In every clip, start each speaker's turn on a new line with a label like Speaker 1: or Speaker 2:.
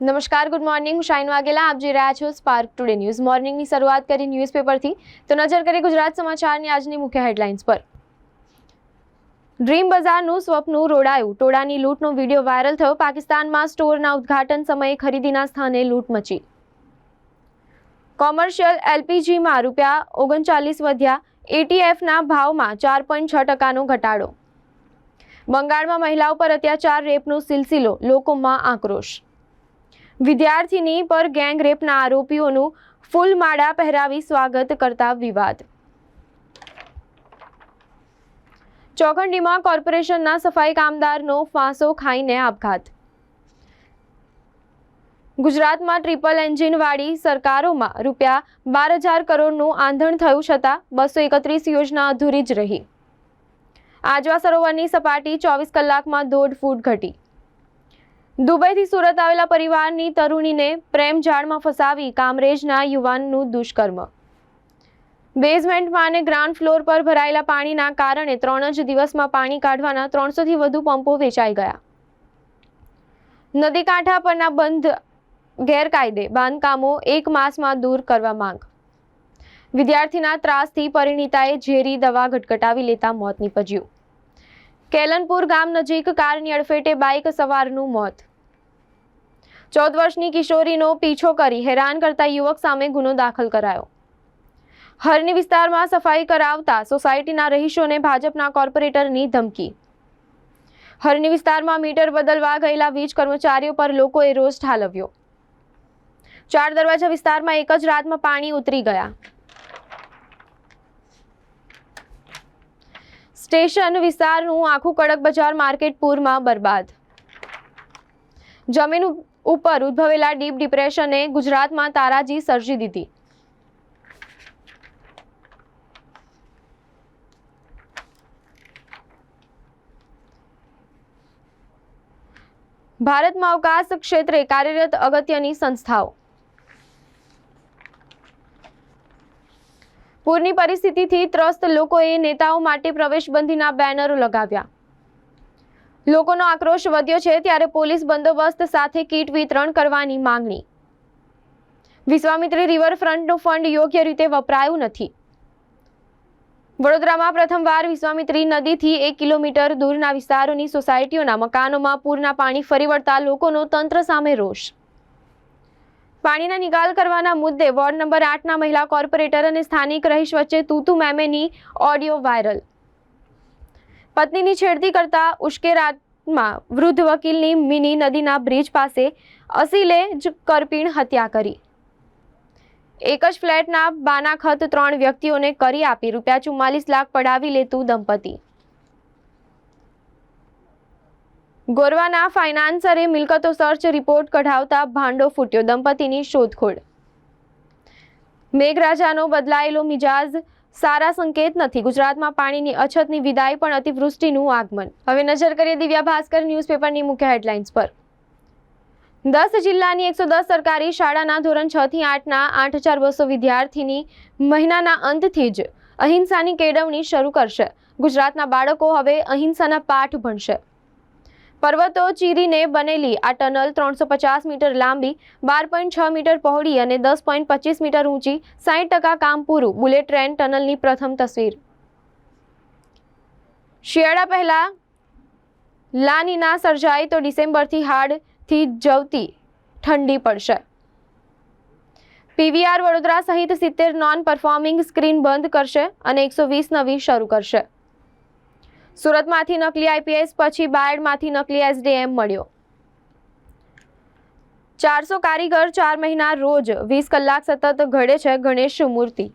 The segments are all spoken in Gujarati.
Speaker 1: નમસ્કાર ગુડ મોર્નિંગ હું શાઇન વાઘેલા, આપ જોઈ રહ્યા છો સ્પાર્ક ટુડે ન્યૂઝ મોર્નિંગની શરૂઆત કરી ન્યૂઝપેપરથી તો નજર કરી ગુજરાત સમાચારની આજની મુખ્ય હેડલાઇન્સ પર. ડ્રીમ બજારનું સ્વપ્નું રોડાયું. ટોળાની લૂંટનો વીડિયો વાયરલ થયો. પાકિસ્તાનમાં સ્ટોરના ઉદ્ઘાટન સમયે ખરીદીના સ્થાને લૂંટ મચી. કોમર્શિયલ એલપીજીમાં રૂપિયા ઓગણચાલીસ વધ્યા. એટીએફના ભાવમાં ચાર પોઈન્ટ છ ટકાનો ઘટાડો. બંગાળમાં મહિલાઓ પર અત્યાચાર, રેપનો સિલસિલો, લોકોમાં આક્રોશ. વિદ્યાર્થીની પર ગેંગ રેપના આરોપીઓનું ફૂલમાળા પહેરાવી સ્વાગત કરતા વિવાદ. ચોખંડીમાં કોર્પોરેશનના સફાઈ કામદારનો ફાંસો ખાઈને આપઘાત. ગુજરાતમાં ટ્રિપલ એન્જિનવાળી સરકારોમાં રૂપિયા બાર હજાર કરોડનું આંધણ થયું છતાં બસો એકત્રીસ યોજના અધૂરી જ રહી. આજવા સરોવરની સપાટી ચોવીસ કલાકમાં દોઢ ફૂટ ઘટી. દુબઈથી સુરત આવેલા પરિવારની તરુણીને પ્રેમ જાળમાં ફસાવી કામરેજના યુવાનનું દુષ્કર્મ. બેઝમેન્ટમાં અને ગ્રાઉન્ડ ફ્લોર પર ભરાયેલા પાણીના કારણે ત્રણ જ દિવસમાં પાણી કાઢવાના ત્રણસોથી વધુ પંપો વેચાઈ ગયા. નદી કાંઠા પરના બંધ ગેરકાયદે બાંધકામો એક માસમાં દૂર કરવા માંગ. વિદ્યાર્થીના ત્રાસથી પરિણીતાએ ઝેરી દવા ઘટઘટાવી લેતા મોત નીપજ્યું. કેલનપુર ગામ નજીક કારની અડફેટે બાઇક સવારનું મોત. ચૌદ વર્ષની કિશોરીનો પીછો કરી હેરાન કરતા યુવક સામે ગુનો દાખલ કરાયો. હરની વિસ્તારમાં સફાઈ કરાવતા સોસાયટીના રહીશોને ભાજપના કોર્પોરેટરની ધમકી. હરની વિસ્તારમાં મીટર બદલવા ગયેલા વીજ કર્મચારીઓ પર લોકોએ રોષ ઠાલવ્યો. ચાર દરવાજા વિસ્તારમાં એક જ રાતમાં પાણી ઉતરી ગયા. સ્ટેશન વિસ્તારનું આખું કડક બજાર માર્કેટ પૂરમાં બરબાદ. જમીન ઉપર ઉદ્ભવેલા ડીપ ડિપ્રેશને ગુજરાતમાં તારાજી સર્જી દીધી. ભારતમાં અવકાશ ક્ષેત્રે કાર્યરત અગત્યની સંસ્થાઓ. પૂરની પરિસ્થિતિથી ત્રસ્ત લોકોએ નેતાઓ માટે પ્રવેશબંધીના બેનરો લગાવ્યા. લોકોનો આક્રોશ વધ્યો છે ત્યારે પોલીસ બંદોબસ્ત સાથે કીટ વિતરણ કરવાની માંગણી. વિશ્વામિત્રી રિવરફ્રન્ટનું ફંડ યોગ્ય રીતે વપરાયું નથી. વડોદરામાં પ્રથમવાર વિશ્વામિત્રી નદીથી એક કિલોમીટર દૂરના વિસ્તારોની સોસાયટીઓના મકાનોમાં પૂરના પાણી ફરી વળતા લોકોનો તંત્ર સામે રોષ. પાણીના નિકાલ કરવાના મુદ્દે વોર્ડ નંબર આઠના મહિલા કોર્પોરેટર અને સ્થાનિક રહીશ વચ્ચે તૂતુ મેમેની ઓડિયો વાયરલ. પત્નીની છેડતી કરતા ઉશ્કેરાટમાં વૃદ્ધ વકીલની મિની નદીના બ્રિજ પાસે અસીલે જ કરપીણ હત્યા કરી. એક જ ફ્લેટના બાનાખત ત્રણ વ્યક્તિઓને કરી આપી, રૂપિયા ચુમ્માલીસ લાખ પડાવી લેતું દંપતી. ગોરવાના ફાઇનાન્સરે મિલકતો સર્ચ રિપોર્ટ કઢાવતા ભાંડો ફૂટ્યો, દંપતીની શોધખોળ. મેઘરાજાનો બદલાયેલો મિજાજ સારા સંકેત નથી. ગુજરાતમાં પાણીની અછતની વિદાય પણ અતિવૃષ્ટિનું આગમન. હવે નજર કરીએ દિવ્યા ભાસ્કર ન્યૂઝપેપરની મુખ્ય હેડલાઇન્સ પર. દસ જિલ્લાની એકસો દસ સરકારી શાળાના ધોરણ છ થી આઠના આઠ હજાર બસો વિદ્યાર્થીની મહિનાના અંતથી જ અહિંસાની કેળવણી શરૂ કરશે. ગુજરાતના બાળકો હવે અહિંસાના પાઠ ભણશે. પર્વતો ચીરીને બનેલી. આ ટનલ ત્રણસો પચાસ મીટર લાંબી, બાર પોઈન્ટ છ મીટર પહોળી અને દસ પોઈન્ટ પચીસ મીટર ઊંચી. સાઠ ટકા કામ પૂરું. બુલેટ ટ્રેન ટનલની પ્રથમ તસવીર. શિયાળા પહેલા લાનીના સર્જાય તો ડિસેમ્બરથી હાડથી જવતી ઠંડી પડશે. પીવીઆર વડોદરા સહિત સિત્તેર નોન પરફોર્મિંગ સ્ક્રીન બંધ કરશે અને એકસો વીસ નવી શરૂ કરશે. સુરતમાંથી નકલી આઈપીએસ, પછી બાયડમાંથી નકલી એસડીએમ મળ્યો. ચારસો કારીગર ચાર મહિના રોજ વીસ કલાક સતત ઘડે છે ગણેશ મૂર્તિ.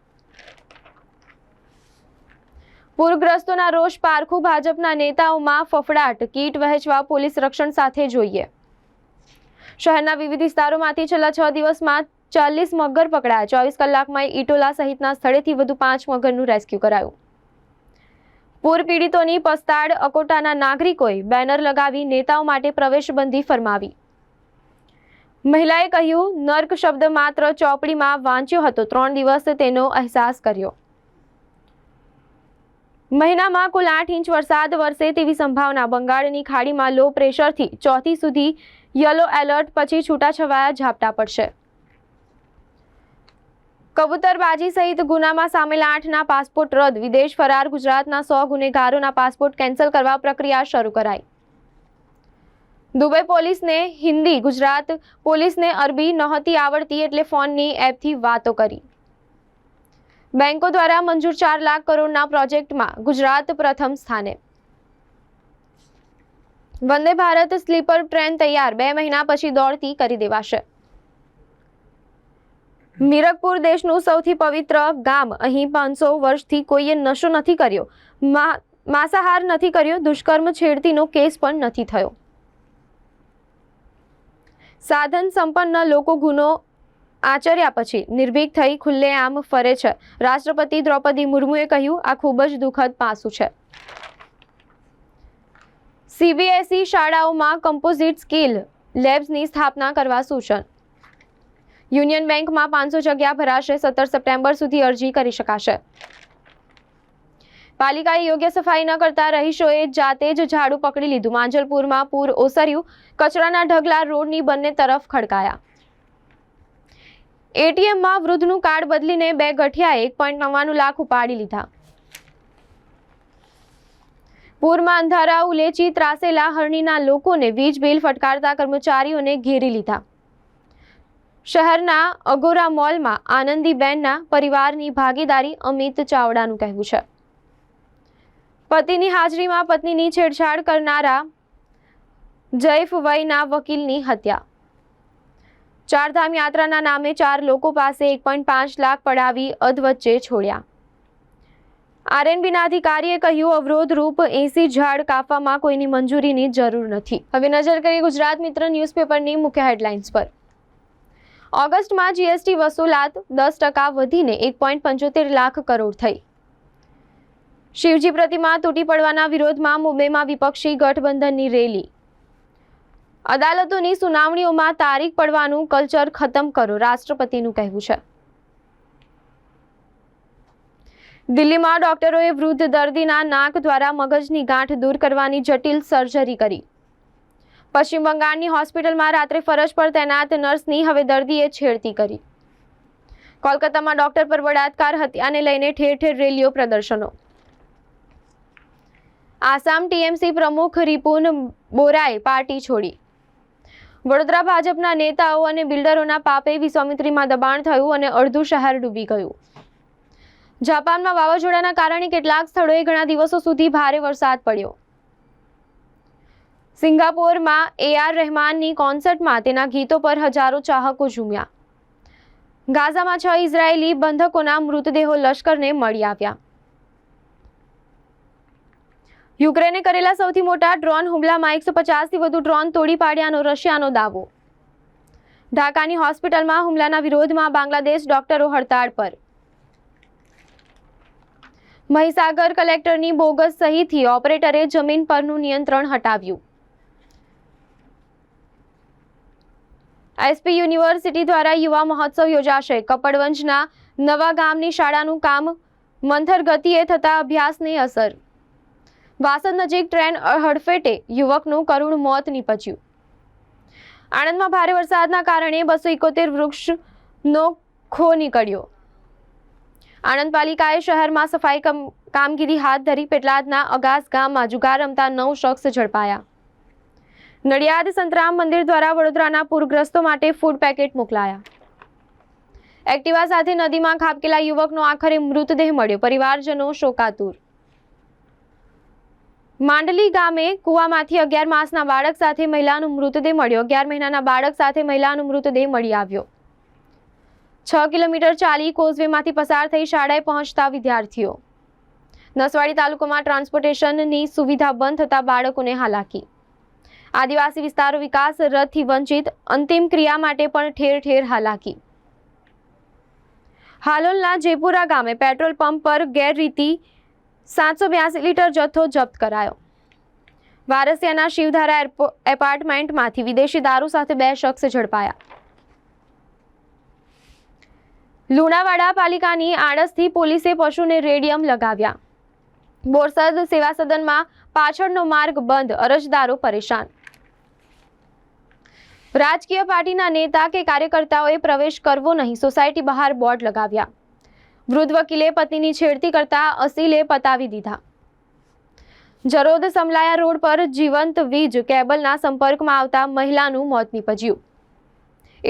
Speaker 1: પૂરગ્રસ્તોના રોષ પારખું ભાજપના નેતાઓમાં ફફડાટ. કીટ વહેંચવા પોલીસ રક્ષણ સાથે જોઈએ. શહેરના વિવિધ વિસ્તારોમાંથી છેલ્લા છ દિવસમાં ચાલીસ મગર પકડાયા. ચોવીસ કલાકમાં ઈટોલા સહિતના સ્થળેથી વધુ પાંચ મગરનું રેસ્ક્યુ કરાયું. પૂર પીડિતોની પસ્તાડ અકોટાના નાગરિકોએ બેનર લગાવી નેતાઓ માટે પ્રવેશબંધી ફરમાવી. મહિલાએ કહ્યું, નર્ક શબ્દ માત્ર ચોપડીમાં વાંચ્યો હતો. ત્રણ દિવસ તેનો અહેસાસ કર્યો. મહિનામાં કુલ આઠ ઇંચ વરસાદ વરસે તેવી સંભાવના. બંગાળની ખાડીમાં લો પ્રેશરથી ચોથી સુધી યલો એલર્ટ, પછી છૂટાછવાયા ઝાપટા પડશે. કબૂતરબાજી સહિત ગુનામાં સામેલ આઠના પાસપોર્ટ રદ. વિદેશ ફરાર ગુજરાતના સો ગુનેગારોના પાસપોર્ટ કેન્સલ કરવા પ્રક્રિયા શરૂ કરાઈ. દુબઈ પોલીસને હિન્દી, ગુજરાત પોલીસને અરબી નહોતી આવડતી એટલે ફોનની એપથી વાતો કરી. બેંકો દ્વારા મંજૂર ચાર લાખ કરોડના પ્રોજેક્ટમાં ગુજરાત પ્રથમ સ્થાને. વંદે ભારત સ્લીપર ટ્રેન તૈયાર. બે મહિના પછી દોડતી કરી દેવાશે. મીરકપુર દેશનું સૌથી પવિત્ર ગામ. અહીં પાંચસો વર્ષથી કોઈએ નશો નથી કર્યો. માંસાહાર નથી કર્યો. દુષ્કર્મ છેડતીનો કેસ પણ નથી થયો. સાધન સંપન્ન લોકો ગુનો આચર્યા પછી નિર્ભીક થઈ ખુલ્લેઆમ ફરે છે. રાષ્ટ્રપતિ દ્રૌપદી મુર્મુએ કહ્યું, આ ખૂબ જ દુઃખદ પાસું છે. સીબીએસઈ શાળાઓમાં કમ્પોઝિટ સ્કિલ લેબ્સની સ્થાપના કરવા સૂચન. યુનિયન બેંકમાં પાંચસો જગ્યા ભરાશે, સત્તર સપ્ટેમ્બર સુધી અરજી કરી શકાશે. પાલિકાએ યોગ્ય સફાઈ ન કરતા રહીશોએ જાતે જ ઝાડુ પકડી લીધું. માંજલપુરમાં પૂર ઓસર્યું. કચરાના ઢગલા રોડની બંને તરફ ખડકાયા. એટીએમમાં વૃદ્ધનું કાર્ડ બદલીને બે ગઠિયાએ એક પોઈન્ટ નવ્વાણું લાખ ઉપાડી લીધા. પૂરમાં અંધારા ઉલેચી ત્રાસેલા, હરણીના લોકોને વીજ બિલ ફટકારતા કર્મચારીઓને ઘેરી લીધા. શહેરના અગોરા મોલમાં આનંદીબેનના પરિવારની ભાગીદારી અમિત ચાવડાનું કહેવું છે. પતિની હાજરીમાં પત્નીની છેડછાડ કરનારા જૈફ વયના વકીલની હત્યા. ચારધામ યાત્રાના નામે ચાર લોકો પાસે એક પોઈન્ટ પાંચ લાખ પડાવી અધવચ્ચે છોડ્યા. આરએનબીના અધિકારીએ કહ્યું, અવરોધ રૂપ એસી ઝાડ કાપવામાં કોઈની મંજૂરીની જરૂર નથી. હવે નજર કરીએ ગુજરાત મિત્ર ન્યૂઝપેપરની મુખ્ય હેડલાઇન્સ પર. ઓગસ્ટમાં જીએસટી વસૂલાત દસ ટકા વધીને એક પોઈન્ટ પંચોતેર લાખ કરોડ થઈ. શિવજી પ્રતિમા તૂટી પડવાના વિરોધમાં મુંબઈમાં વિપક્ષી ગઠબંધનની રેલી. અદાલતોની સુનાવણીઓમાં તારીખ પડવાનું કલ્ચર ખતમ કરો, રાષ્ટ્રપતિનું કહેવું છે. દિલ્હીમાં ડોક્ટરોએ વૃદ્ધ દર્દીના નાક દ્વારા મગજની ગાંઠ દૂર કરવાની જટિલ સર્જરી કરી. પશ્ચિમ બંગાળની હોસ્પિટલમાં રાત્રે ફરજ પર તૈનાત નર્સની હવે દર્દીએ છેડતી કરી. કોલકાતામાં ડોક્ટર પર બળાત્કાર હત્યાને લઈને ઠેર ઠેર રેલીઓ પ્રદર્શનો. આસામ ટીએમસી પ્રમુખ રિપુન બોરાએ પાર્ટી છોડી. વડોદરા ભાજપના નેતાઓ અને બિલ્ડરોના પાપે વિશ્વામિત્રીમાં દબાણ થયું અને અડધું શહેર ડૂબી ગયું. જાપાનમાં વાવાઝોડાના કારણે કેટલાક સ્થળોએ ઘણા દિવસો સુધી ભારે વરસાદ પડ્યો. સિંગાપોરમાં એ આર રહેમાનની કોન્સર્ટમાં તેના ગીતો પર હજારો ચાહકો ઝૂમ્યા. ગાઝામાં છ ઇઝરાયેલી બંધકોના મૃતદેહો લશ્કરને મળી આવ્યા. યુક્રેને કરેલા સૌથી મોટા ડ્રોન હુમલામાં એકસો પચાસથી વધુ ડ્રોન તોડી પાડ્યાનો રશિયાનો દાવો. ઢાકાની હોસ્પિટલમાં હુમલાના વિરોધમાં બાંગ્લાદેશ ડોક્ટરો હડતાળ પર. મહીસાગર કલેક્ટરની બોગસ સહીથી ઓપરેટરે જમીન પરનું નિયંત્રણ હટાવ્યું. એસપી યુનિવર્સિટી દ્વારા યુવા મહોત્સવ યોજાશે. કપડવંજના નવા ગામની શાળાનું કામ મંથર ગતિએ થતા અભ્યાસની અસર. વાસદ નજીક ટ્રેન હડફેટે યુવકનું કરુણ મોત નીપજ્યું. આણંદમાં ભારે વરસાદના કારણે બસો એકોતેર વૃક્ષનો ખો નીકળ્યો. આણંદ પાલિકાએ શહેરમાં સફાઈ કમ- કામગીરી હાથ ધરી, પેટલાદના અગાસ ગામમાં જુગાર રમતા નવ શખ્સ ઝડપાયા. નડિયાદ સંતરામ મંદિર દ્વારા વડોદરાના પૂરગ્રસ્તો માટે ફૂડ પેકેટ મોકલાયા. એક્ટિવા સાથે નદીમાં ખાબકેલા યુવકનો આખરે મૃતદેહ મળ્યો. પરિવારજનો શોકાતુર. માંડલી ગામે કુવામાંથી અગિયાર માસના બાળક સાથે મહિલાનો મૃતદેહ મળ્યો. અગિયાર મહિનાના બાળક સાથે મહિલાનો મૃતદેહ મળી આવ્યો. છ કિલોમીટર ચાલી કોઝવેમાંથી પસાર થઈ શાળાએ પહોંચતા વિદ્યાર્થીઓ. નસવાડી તાલુકામાં ટ્રાન્સપોર્ટેશનની સુવિધા બંધ થતા બાળકોને હાલાકી. આદિવાસી વિસ્તારો વિકાસ રથથી વંચિત અંતિમ ક્રિયા માટે પણ ઠેર ઠેર હાલાકી. હાલોલના જેપુરા ગામે પેટ્રોલ પંપ પર ગેરરીતિ સાતસો બ્યાસી લીટર જથ્થો જપ્ત કરાયો. વારસિયાના શિવધારા એપાર્ટમેન્ટમાંથી વિદેશી દારૂ સાથે બે શખ્સ ઝડપાયા. લુણાવાડા પાલિકાની આડસથી પોલીસે પશુને રેડિયમ લગાવ્યા. બોરસદ સેવા સદનમાં પાછળનો માર્ગ બંધ, અરજદારો પરેશાન. રાજકીય પાર્ટીના નેતા કે કાર્યકર્તાઓએ પ્રવેશ કરવો નહીં. સોસાયટી બહાર બોર્ડ લગાવ્યા. વૃદ્ધ વકીલે પત્નીની છેડતી કરતા અસીલે પતાવી દીધા. જરોદ સમલાયા રોડ પર જીવંત વીજ કેબલના સંપર્કમાં આવતા મહિલાનું મોત નીપજ્યું.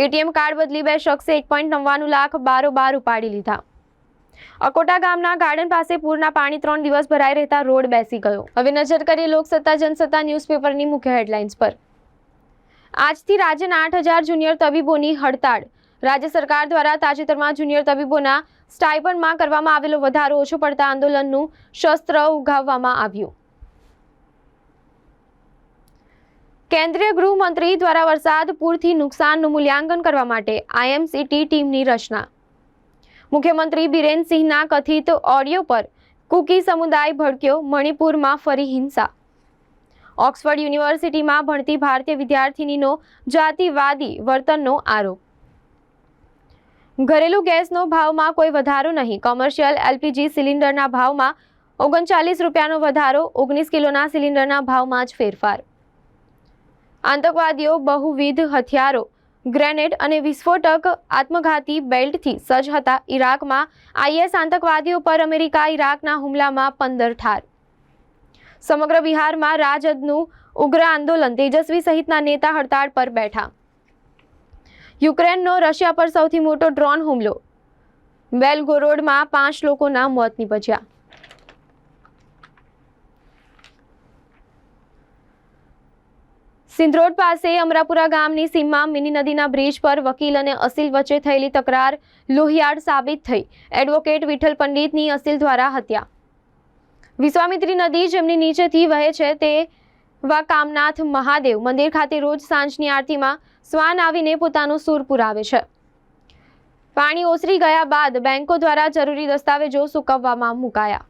Speaker 1: એટીએમ કાર્ડ બદલી બે શખ્સે એક પોઈન્ટ નવ્વાણું લાખ બારોબાર ઉપાડી લીધા. અકોટા ગામના ગાર્ડન પાસે પૂરના પાણી ત્રણ દિવસ ભરાઈ રહેતા રોડ બેસી ગયો. હવે નજર કરીએ લોકસત્તા, જનસત્તા ન્યૂઝપેપરની મુખ્ય હેડલાઇન્સ પર. આજથી રાજ્યના આઠ હજાર જુનિયર તબીબોની હડતાળ. રાજ્ય સરકાર દ્વારા તાજેતરમાં જુનિયર તબીબોના સ્ટાઇપન્ડમાં કરવામાં આવેલો વધારો ઓછો પડતા આંદોલનનું શસ્ત્ર ઉગાવવામાં આવ્યું. કેન્દ્રીય ગૃહમંત્રી દ્વારા વરસાદ પૂરથી નુકસાનનું મૂલ્યાંકન કરવા માટે આઈએમસીટી ટીમની રચના. મુખ્યમંત્રી બિરેનસિંહના કથિત ઓડિયો પર કુકી સમુદાય ભડક્યો, મણિપુરમાં ફરી હિંસા ઓક્સફર્ડ યુનિવર્સિટીમાં ભણતી ભારતીય વિદ્યાર્થિનીનો જાતિવાદી વર્તનનો આરોપ. ઘરેલું ગેસનો ભાવમાં કોઈ વધારો નહીં. કોમર્શિયલ એલપીજી સિલિન્ડરના ભાવમાં ઓગણચાલીસ રૂપિયાનો વધારો, ઓગણીસ કિલોના સિલિન્ડરના ભાવમાં જ ફેરફાર. આતંકવાદીઓ બહુવિધ હથિયારો, ગ્રેનેડ અને વિસ્ફોટક આત્મઘાતી બેલ્ટથી સજ્જ હતા. ઈરાકમાં આઈએસ આતંકવાદીઓ પર અમેરિકા ઈરાકના હુમલામાં પંદર ઠાર. સમગ્ર બિહારમાં રાજદનું ઉગ્ર આંદોલન તેજસ્વી સહિતના નેતા હડતાળ પર બેઠા. યુક્રેનનો રશિયા પર સૌથી મોટો ડ્રોન હુમલો. બેલગોરોડમાં પાંચ લોકોના મોત નીપજ્યા. સિંધરોડ પાસે અમરાપુરા ગામની સીમમાં મિની નદીના બ્રિજ પર વકીલ અને અસીલ વચ્ચે થયેલી તકરાર લોહિયાળ સાબિત થઈ. એડવોકેટ વિઠ્ઠલ પંડિતની અસીલ દ્વારા હત્યા. વિશ્વામિત્રી નદી જેમની નીચેથી વહે છે તે વા કામનાથ મહાદેવ મંદિર ખાતે રોજ સાંજની આરતીમાં શ્વાન આવીને પોતાનો સૂર પુરાવે છે. પાણી ઓસરી ગયા બાદ બેંકો દ્વારા જરૂરી દસ્તાવેજો સૂકવવામાં મુકાયા.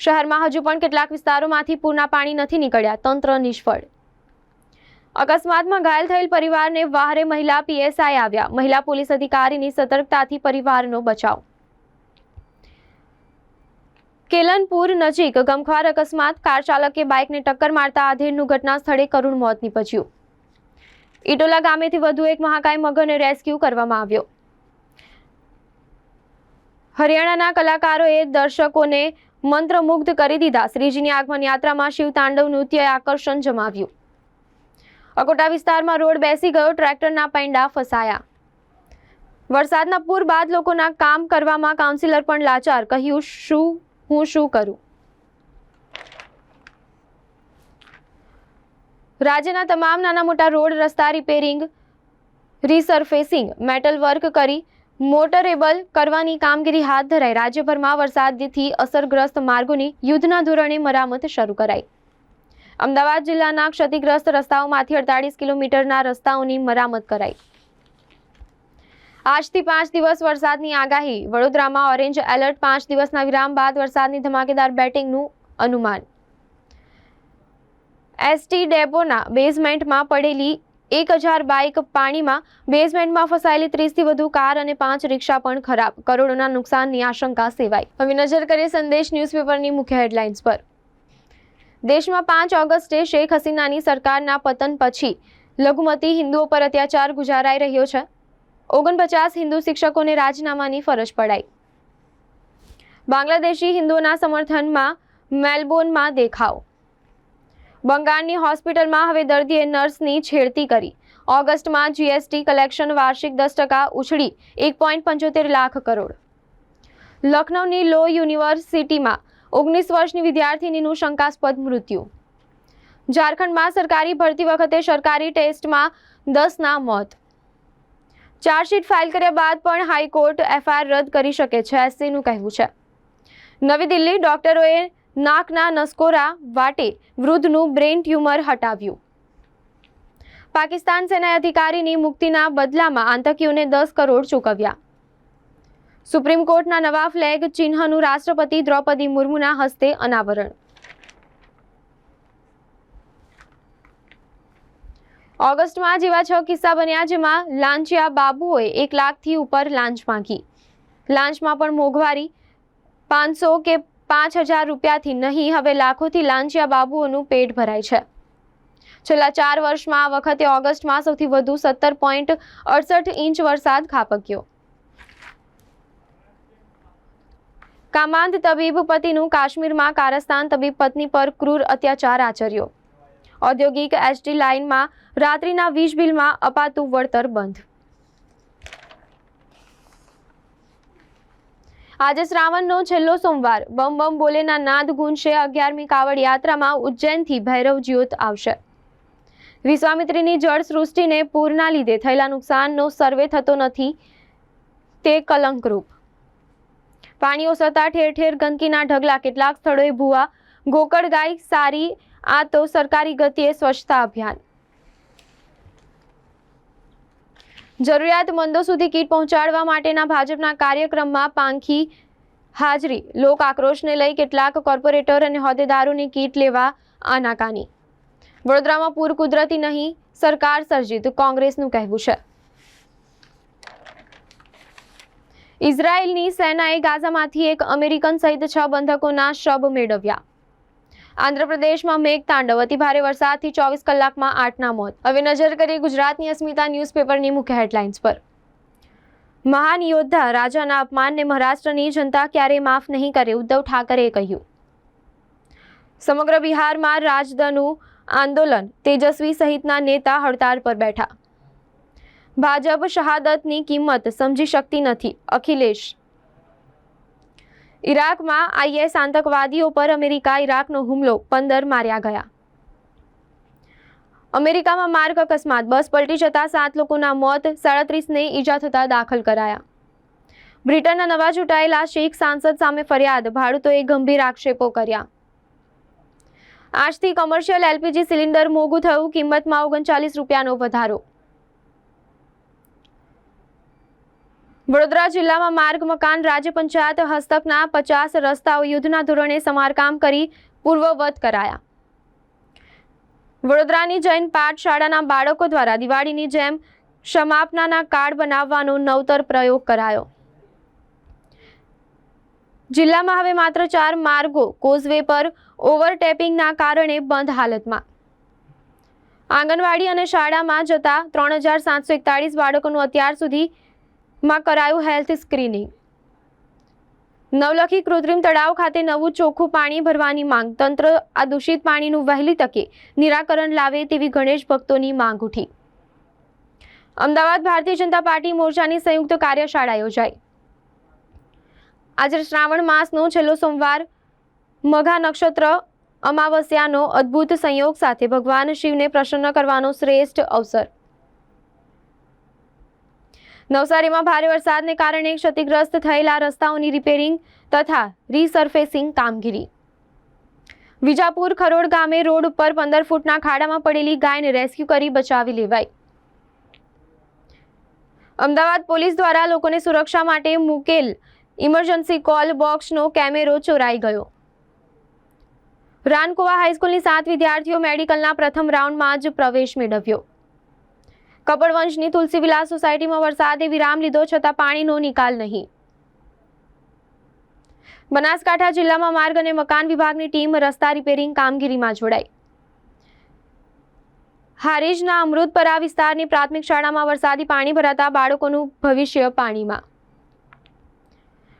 Speaker 1: શહેરમાં હજુ પણ કેટલાક વિસ્તારોમાંથી પૂરના પાણી નથી નીકળ્યા, તંત્ર નિષ્ફળ. અકસ્માતમાં ઘાયલ થયેલ પરિવારને વાહરે મહિલા પીએસઆઈ આવ્યા. મહિલા પોલીસ અધિકારીની સતર્કતાથી પરિવારનો બચાવ. કેલનપુર નજીક ગમખ્વાર અકસ્માત, કાર ચાલકે બાઇકને ટક્કર મારતા આધેડનું ઘટના સ્થળે કરુણ મોત નીપજ્યું. ઇટોલા ગામેથી વધુ એક મહાકાય મગરને રેસ્ક્યુ કરવામાં આવ્યો. હરિયાણાના કલાકારોએ દર્શકોને મંત્રમુગ્ધ કરી દીધા. શ્રીજીની આગમન યાત્રામાં શિવ તાંડવ નૃત્યએ આકર્ષણ જમાવ્યું. અકોટા વિસ્તારમાં રોડ બેસી ગયો, ટ્રેક્ટરના પૈંડા ફસાયા. વરસાદના પૂર બાદ લોકોના કામ કરવામાં કાઉન્સિલર પણ લાચાર, કહ્યું, શું હું શું કરું? રાજ્યના તમામ નાના મોટા રોડ, રસ્તા રિપેરિંગ રિસરફેસિંગ મેટલ વર્ક કરી મોટરેબલ કરવાની કામગીરી હાથ ધરાઈ. રાજ્યભરમાં વરસાદથી અસરગ્રસ્ત માર્ગોની યુદ્ધના ધોરણે મરામત શરૂ કરાઈ. અમદાવાદ જિલ્લાના ક્ષતિગ્રસ્ત રસ્તાઓમાંથી અડતાળીસ કિલોમીટરના રસ્તાઓની મરામત કરાઈ. આજથી પાંચ દિવસ વરસાદની આગાહી. વડોદરામાં ઓરેન્જ એલર્ટ પાંચ દિવસના વિરામ બાદ વરસાદની ધમાકેદાર બેટિંગનું અનુમાન. એસટી ડેપોના બેઝમેન્ટમાં પડેલી એક હજાર બાઇક પાણીમાં બેઝમેન્ટમાં ફસાયેલી ત્રીસથી વધુ કાર અને પાંચ રિક્ષા પણ ખરાબ. કરોડોના નુકસાનની આશંકા સેવાઈ. હવે નજર કરીએ સંદેશ ન્યૂઝપેપરની મુખ્ય હેડલાઇન્સ પર. દેશમાં પાંચ ઓગસ્ટે શેખ હસીનાની સરકારના પતન પછી લઘુમતી હિન્દુઓ પર અત્યાચાર ગુજારાઈ રહ્યો છે. ઓગણપચાસ હિન્દુ શિક્ષકોને રાજીનામાની ફરજ પડાઈ. બાંગ્લાદેશી હિન્દુઓના સમર્થનમાં મેલબોર્નમાં દેખાવ. બંગાળની હોસ્પિટલમાં હવે દર્દીએ નર્સની છેડતી કરી. ઓગસ્ટમાં જીએસટી કલેક્શન વાર્ષિક દસ ટકા ઉછળી એક પોઈન્ટ પંચોતેર લાખ કરોડ. લખનૌની લો યુનિવર્સિટીમાં ઓગણીસ વર્ષની વિદ્યાર્થિનીનું શંકાસ્પદ મૃત્યુ. ઝારખંડમાં સરકારી ભરતી વખતે સરકારી ટેસ્ટમાં દસના મોત. ચાર્જશીટ ફાઇલ કર્યા બાદ પણ હાઈકોર્ટ એફઆઈઆર રદ કરી શકે છે, એસસીનું કહેવું છે. નવી દિલ્હી ડોક્ટરોએ નાકના નસકોરા વાટે વૃદ્ધનું બ્રેન ટ્યુમર હટાવ્યું. પાકિસ્તાન સેના અધિકારીની મુક્તિના બદલામાં આતંકીઓને દસ કરોડ ચૂકવ્યા. સુપ્રીમ કોર્ટના નવા ફ્લેગ ચિહ્નનું રાષ્ટ્રપતિ દ્રૌપદી મુર્મુના હસ્તે અનાવરણ. ઓગસ્ટમાં જેવા છ કિસ્સા બન્યા જેમાં લાંચિયા બાબુઓએ એક લાખથી ઉપર લાંચ માંગી. લાંચમાં પણ મોંઘવારી પાંચસો કે પાંચ હજાર રૂપિયાથી નહીં, હવે લાખોથી લાંચિયા બાબુઓનું પેટ ભરાય છે. છેલ્લા ચાર વર્ષમાં આ વખતે ઓગસ્ટમાં સૌથી વધુ સત્તર પોઈન્ટ અડસઠ ઇંચ વરસાદ ખાબક્યો. કામાંત તબીબ પતિનું કાશ્મીરમાં કારસ્તાન તબીબ પત્ની પર ક્રૂર અત્યાચાર આચર્યો. ઔદ્યોગિક એસટી લાઇનમાં રાત્રિના વીજ બિલમાં અપાતું વળતર બંધ. આજે શ્રાવણનો છેલ્લો સોમવાર. બમ બમ બોલેના નાદ ગુંજશે અગિયારમી કાવડ યાત્રામાં ઉજ્જૈનથી ભૈરવ જ્યોત આવશે. વિશ્વામિત્રીની જળ સૃષ્ટિને પૂરના લીધે થયેલા નુકસાનનો સર્વે થતો નથી તે કલંકરૂપ. પાણી ઓસરતા ઠેર ઠેર ગંદકીના ઢગલા. કેટલાક સ્થળોએ ભૂવા, ગોકળ ગાય, સારી આ તો સરકારી ગતિએ સ્વચ્છતા અભિયાન. જરૂરિયાતમંદો સુધી કીટ પહોંચાડવા માટેના ભાજપના કાર્યક્રમમાં પાંખી હાજરી. લોક આક્રોશને લઈ કેટલાક કોર્પોરેટર અને હોદ્દેદારોની કીટ લેવા આનાકાની. વડોદરામાં પૂર કુદરતી નહીં, સરકાર સર્જિત, કોંગ્રેસનું કહેવું છે. ઇઝરાયેલની સેનાએ ગાઝામાંથી એક અમેરિકન સહિત છ બંધકોના શબ મેળવ્યા. આંધ્રપ્રદેશમાં મેઘ તાંડવ. અતિ ભારે વરસાદથી ચોવીસ કલાકમાં આઠના મોત. હવે નજર કરીએ ગુજરાતની અસ્મિતા ન્યૂઝપેપરની મુખ્ય હેડલાઇન્સ પર. મહાન યોદ્ધા રાજાના અપમાનને મહારાષ્ટ્રની જનતા ક્યારેય માફ નહીં કરે, ઉદ્ધવ ઠાકરેએ કહ્યું. સમગ્ર બિહારમાં રાજદનું આંદોલન. તેજસ્વી સહિતના નેતા હડતાળ પર બેઠા. ભાજપ શહાદતની કિંમત સમજી શકતી નથી. અખિલેશ ઇરાકમાં આઈએસ આતંકવાદીઓ પર અમેરિકા ઇરાકનો હુમલો પંદર માર્યા ગયા. અમેરિકામાં માર્ગ અકસ્માત. બસ પલટી જતા સાત લોકોના મોત, સાડત્રીસને ઈજા થતા દાખલ કરાયા. બ્રિટનના નવા ચૂંટાયેલા શીખ સાંસદ સામે ફરિયાદ. ભાડૂતોએ ગંભીર આક્ષેપો કર્યા. આજથી કમર્શિયલ એલપીજી સિલિન્ડર મોંઘું થયું. કિંમતમાં ઓગણચાલીસ રૂપિયાનો વધારો. વડોદરા જિલ્લામાં માર્ગ, મકાન, રાજ્ય પંચાયત, હસ્તકના પચાસ રસ્તાઓ યુદ્ધના ધોરણે સમારકામ કરી પૂર્વવત કરાયા. વડોદરાની જૈન પાઠશાળાના બાળકો દ્વારા દિવાળીની જેમ સમાપનાના કાર્ડ બનાવવાનો નવતર પ્રયોગ કરાયો. જિલ્લામાં હવે માત્ર ચાર માર્ગો કોઝવે પર ઓવરટેપિંગના કારણે બંધ હાલતમાં. આંગણવાડી અને શાળામાં જતા ત્રણ હજાર સાતસો એકતાળીસ બાળકોનું અત્યાર સુધી માં કરાયું હેલ્થ સ્ક્રીનિંગ. નવલખી કૃત્રિમ તળાવ ખાતે નવું ચોખ્ખું પાણી ભરવાની માંગ. તંત્ર આ દૂષિત પાણીનું વહેલી તકે નિરાકરણ લાવે તેવી ગણેશ ભક્તોની માંગ ઉઠી. અમદાવાદ ભારતીય જનતા પાર્ટી મોરચાની સંયુક્ત કાર્યશાળા યોજાઈ. આજે શ્રાવણ માસનો છેલ્લો સોમવાર મઘા નક્ષત્ર અમાવસ્યાનો અદ્ભુત સંયોગ સાથે ભગવાન શિવને પ્રસન્ન કરવાનો શ્રેષ્ઠ અવસર. નવસારીમાં ભારે વરસાદને કારણે ક્ષતિગ્રસ્ત થયેલા રસ્તાઓની રિપેરિંગ તથા રીસર્ફેસિંગ કામગીરી. વિજાપુર ખરોડ ગામે રોડ ઉપર પંદર ફૂટના ખાડામાં પડેલી ગાયને રેસ્ક્યુ કરી બચાવી લેવાઈ. અમદાવાદ પોલીસ દ્વારા લોકોને સુરક્ષા માટે મૂકેલ ઇમરજન્સી કોલ બોક્સનો કેમેરો ચોરાઈ ગયો. રાનકોવા હાઈસ્કૂલની સાત વિદ્યાર્થીઓ મેડિકલના પ્રથમ રાઉન્ડમાં જ પ્રવેશ મેળવ્યો. કપડવંશની તુલસી વિલાસ સોસાયટીમાં વરસાદે વિરામ લીધો છતાં પાણીનો નિકાલ નહીં. બનાસકાંઠા જિલ્લામાં માર્ગ અને મકાન વિભાગની ટીમ રસ્તા રિપેરિંગ કામગીરીમાં જોડાઈ. હારીજના અમૃતપરા વિસ્તારની પ્રાથમિક શાળામાં વરસાદી પાણી ભરાતા બાળકોનું ભવિષ્ય પાણીમાં.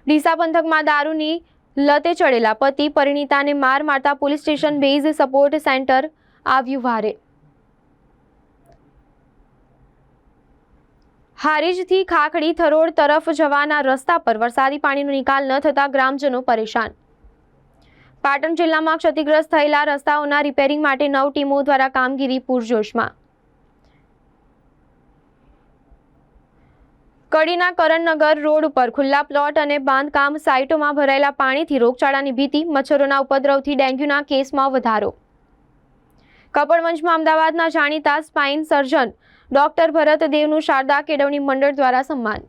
Speaker 1: ડીસા પંથકમાં દારૂની લતે ચડેલા પતિ પરિણીતાને માર મારતા police station base support centre આવ્યું વારે હારીજથી ખાખડી થરોડ તરફ જવાના રસ્તા પર વરસાદી પાણીનો નિકાલ ન થતાં ગ્રામજનો પરેશાન. પાટણ જિલ્લામાં ક્ષતિગ્રસ્ત થયેલા રસ્તાઓના રિપેરિંગ માટે નવ ટીમો દ્વારા કામગીરી પૂરજોશમાં. કડીના કરણનગર રોડ ઉપર ખુલ્લા પ્લોટ અને બાંધકામ સાઇટોમાં ભરાયેલા પાણીથી રોગચાળાની ભીતિ, મચ્છરોના ઉપદ્રવથી ડેન્ગ્યુના કેસમાં વધારો. કપડવંજમાં અમદાવાદના જાણીતા સ્પાઇન સર્જન ડોક્ટર ભરત દેવનું શારદા કેળવણી મંડળ દ્વારા સન્માન.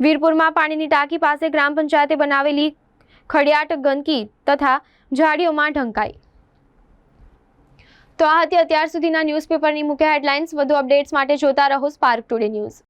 Speaker 1: વીરપુરમાં પાણીની ટાંકી પાસે ગ્રામ પંચાયતે બનાવેલી ખડિયાટ ગંદકી તથા ઝાડીઓમાં ઢંકાઈ. તો આ હતી અત્યાર સુધીના ન્યૂઝપેપરની મુખ્ય હેડલાઇન્સ. વધુ અપડેટ્સ માટે જોતા રહો સ્પાર્ક ટુડે ન્યૂઝ